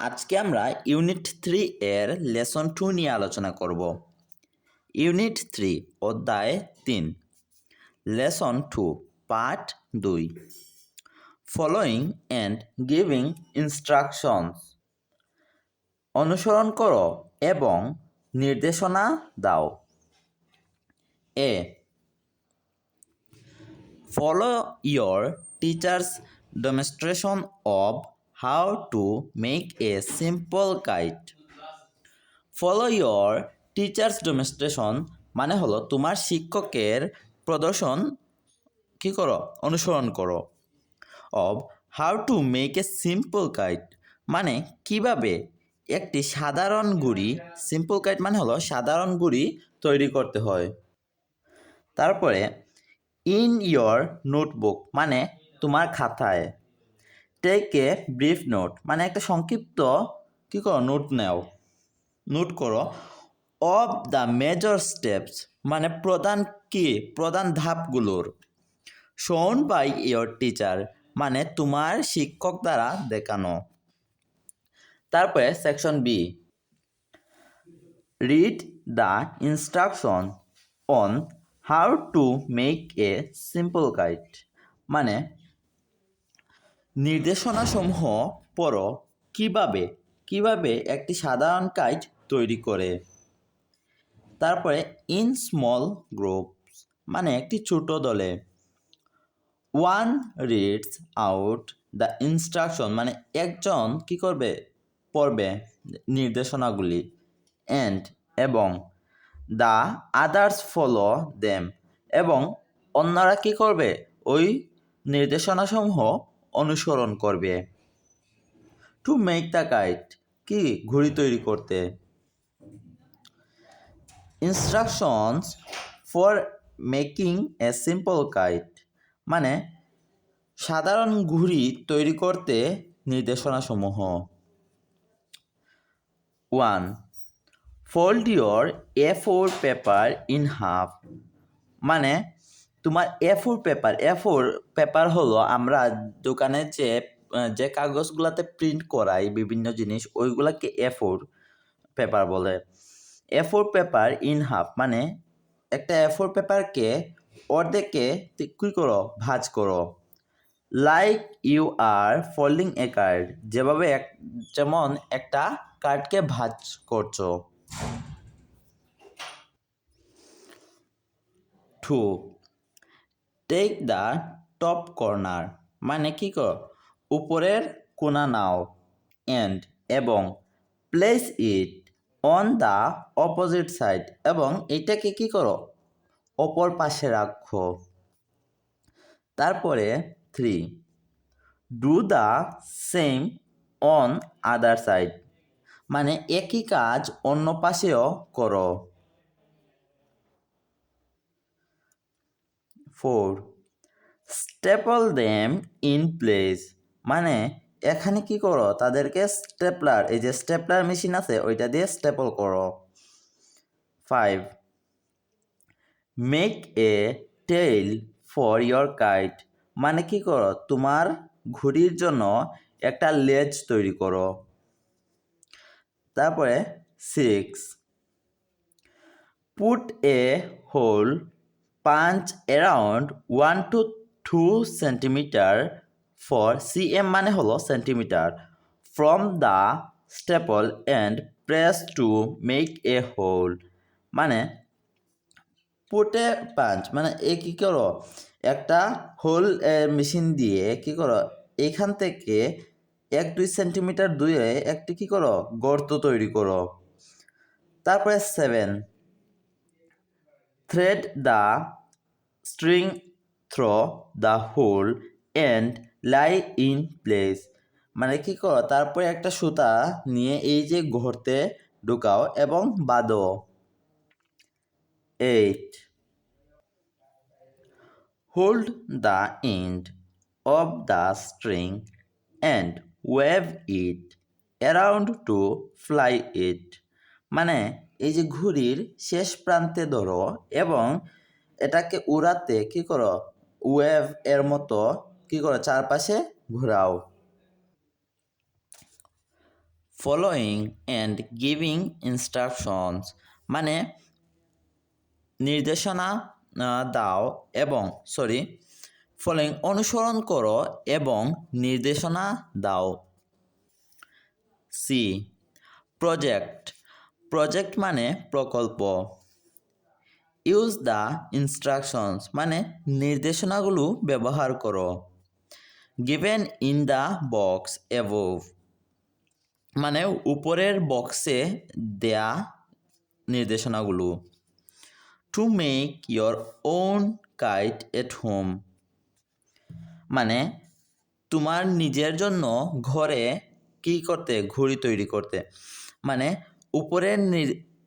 আজকে আমরা unit three এর লেসন টু নিয়ে আলোচনা করব। ইউনিট থ্রি অধ্যায় তিন। লেসন টু পার্ট দুই। ফলোয়িং অ্যান্ড গিভিং ইনস্ট্রাকশনস অনুসরণ করো এবং নির্দেশনা দাও। এ। Follow your teacher's demonstration of how to make a simple kite. Follow your teacher's demonstration মানে হলো তোমার শিক্ষকের প্রদর্শন কি করো? অনুসরণ করো। Of how to make a simple kite মানে কীভাবে একটি সাধারণ গুড়ি সিম্পল কাইট মানে হলো সাধারণ গুড়ি তৈরি করতে হয়। তারপরে ইন ইয়োর নোটবুক মানে তোমার খাতায়। টেক এ ব্রিফ নোট মানে একটা সংক্ষিপ্ত, কী করো নোট নেও। নোট করো। অফ দ্য মেজর স্টেপস মানে প্রধান কি? প্রধান ধাপগুলোর। শোন বাই ইয়োর টিচার মানে তোমার শিক্ষক দ্বারা দেখানো। তারপরে section B read the instruction on how to make a simple guide মানে নির্দেশনাসমূহ পড়ো। কীভাবে? কীভাবে একটি সাধারণ কাজ তৈরি করে? তারপরে ইন স্মল গ্রুপস মানে একটি ছোট দলে। One reads out the instruction মানে একজন কি করবে? পড়বে নির্দেশনাগুলি। অ্যান্ড এবং দ্য আদার্স ফলো দেম এবং অন্যরা কি করবে? ওই নির্দেশনাসমূহ অনুসরণ করবে। টু মেক দ্য গাইড কি ঘড়ি তৈরি করতে? Instructions for making a simple kite মানে সাধারণ ঘুড়ি তৈরি করতে নির্দেশনাসমূহ। One fold your A four paper in half মানে তোমার A four paper A four paper হলো আমরা দোকানে যে যে কাগজগুলোতে প্রিন্ট করাই বিভিন্ন জিনিস, ওইগুলাকে এ ফোর পেপার বলে। A four paper in half মানে একটা এ ফোর পেপারকে অর্ধেকে কী করো? ভাঁজ করো। Like you are folding a card যেভাবে এক, যেমন একটা কার্ডকে ভাঁজ করছ। Two take the top corner মানে কি কর উপরের কোনা নাও অ্যান্ড এবং place it on the opposite side এবং এটাকে কি করো? অপর পাশে রাখো। তারপরে three do the same on other side মানে একই কাজ অন্য পাশেও করো। Four staple them in place মানে এখানে কি করো? তাদেরকে স্টেপলার এই যে স্টেপলার মেশিন আছে, ওইটা দিয়ে স্টেপল করো। Five make a tail for your kite মানে কি করো? তোমার ঘুড়ির জন্য একটা লেজ তৈরি করো। তারপরে six put a hole punch around one two two centimetre for CM মানে হলো centimetre from the staple and press to make a hole মানে পুটে পাঞ্চ মানে এ কী করো? একটা হোল মেশিন দিয়ে কি করো? এখান থেকে এক দুই সেন্টিমিটার দুয়ে একটি কি করো? গর্ত তৈরি করো। তারপরে seven thread the string through the hole and lie in place মানে কি করো? তারপরে একটা সুতা নিয়ে এই যে ঘরতে ঢুকাও এবং বাঁধো। Eight hold the end of the string and wave it around to fly it মানে এই যে ঘুড়ির শেষ প্রান্তে ধরো এবং এটাকে উড়াতে কি করো? ওয়েভ এর মতো কি করো? চারপাশে ঘোরাও। ফলোয়িং অ্যান্ড গিভিং ইনস্ট্রাকশনস মানে নির্দেশনা দাও এবং সরি ফলোয়িং অনুসরণ করো এবং নির্দেশনা দাও। সি প্রজেক্ট প্রজেক্ট মানে প্রকল্প। ইউজ দ্য ইনস্ট্রাকশনস মানে নির্দেশনাগুলো ব্যবহার করো। Given in the box above মানে উপরের বক্সে দেয়া নির্দেশনাগুলো। To make your own kite at home মানে তোমার নিজের জন্য ঘরে কি করতে, ঘড়ি তৈরি করতে। মানে উপরের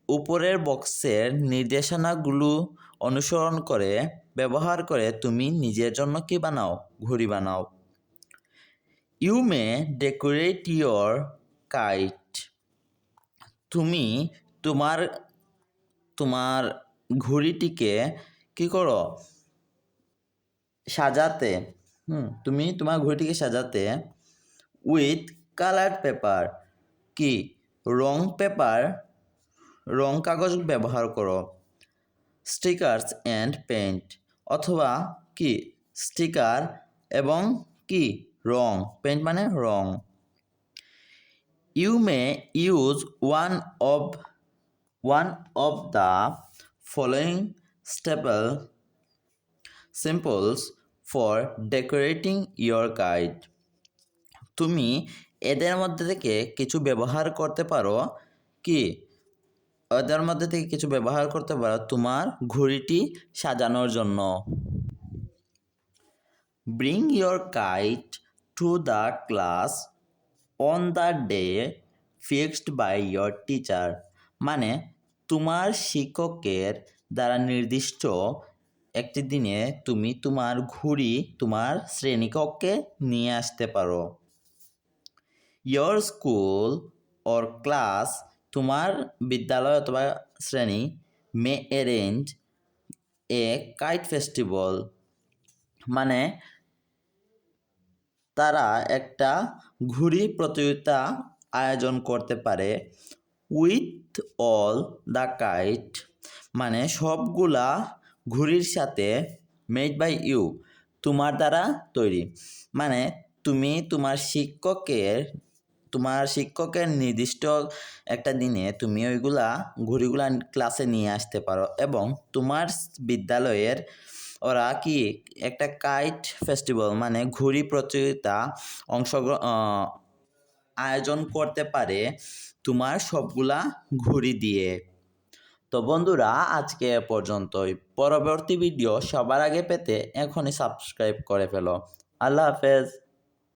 উপরের বক্সের নির্দেশনাগুলো অনুসরণ করে, ব্যবহার করে তুমি নিজের জন্য কি বানাও? ঘড়ি বানাও। You may decorate your kite তুমি তোমার তোমার ঘড়িটিকে কি করো? সাজাতে, হুম, তুমি তোমার ঘড়িটিকে সাজাতে উইথ কালার পেপার কি? রং পেপার রং কাগজ ব্যবহার করো। স্টিকার্স অ্যান্ড পেন্ট অথবা কি? স্টিকার এবং কি? রং পেন্ট মানে রং you may use one of one of the following staple simples for decorating your guide. তুমি এদের মধ্যে থেকে কিছু ব্যবহার করতে পারো। কি? এদের মধ্যে থেকে কিছু ব্যবহার করতে পারো তোমার ঘড়িটি সাজানোর জন্য। Bring your kite to the class on the day fixed by your teacher মানে তোমার শিক্ষকের দ্বারা নির্দিষ্ট একটি দিনে তুমি তোমার ঘুড়ি তোমার শ্রেণীকক্ষে নিয়ে আসতে পারো। ইয়োর স্কুল অর ক্লাস তোমার বিদ্যালয় অথবা শ্রেণি may arrange a kite festival. মানে তারা একটা ঘুড়ি প্রতিযোগিতা আয়োজন করতে পারে উইথ অল দ্য কাইট। মানে সবগুলা ঘুড়ির সাথে মেড বাই ইউ, তোমার দ্বারা তৈরি। মানে তুমি তোমার শিক্ষকের তোমার শিক্ষকের নির্দিষ্ট একটা দিনে তুমি ওইগুলা ঘুড়িগুলা ক্লাসে নিয়ে আসতে পারো এবং তোমার বিদ্যালয়ের ওরা কি একটা কাইট ফেস্টিভ্যাল মানে ঘুড়ি প্রতিযোগিতা অংশগ্রহণ আয়োজন করতে পারে তোমার সবগুলা ঘুড়ি দিয়ে। তো বন্ধুরা, আজকে এ পর্যন্তই। পরবর্তী ভিডিও সবার আগে পেতে এখনই সাবস্ক্রাইব করে ফেলো। আল্লাহ হাফেজ।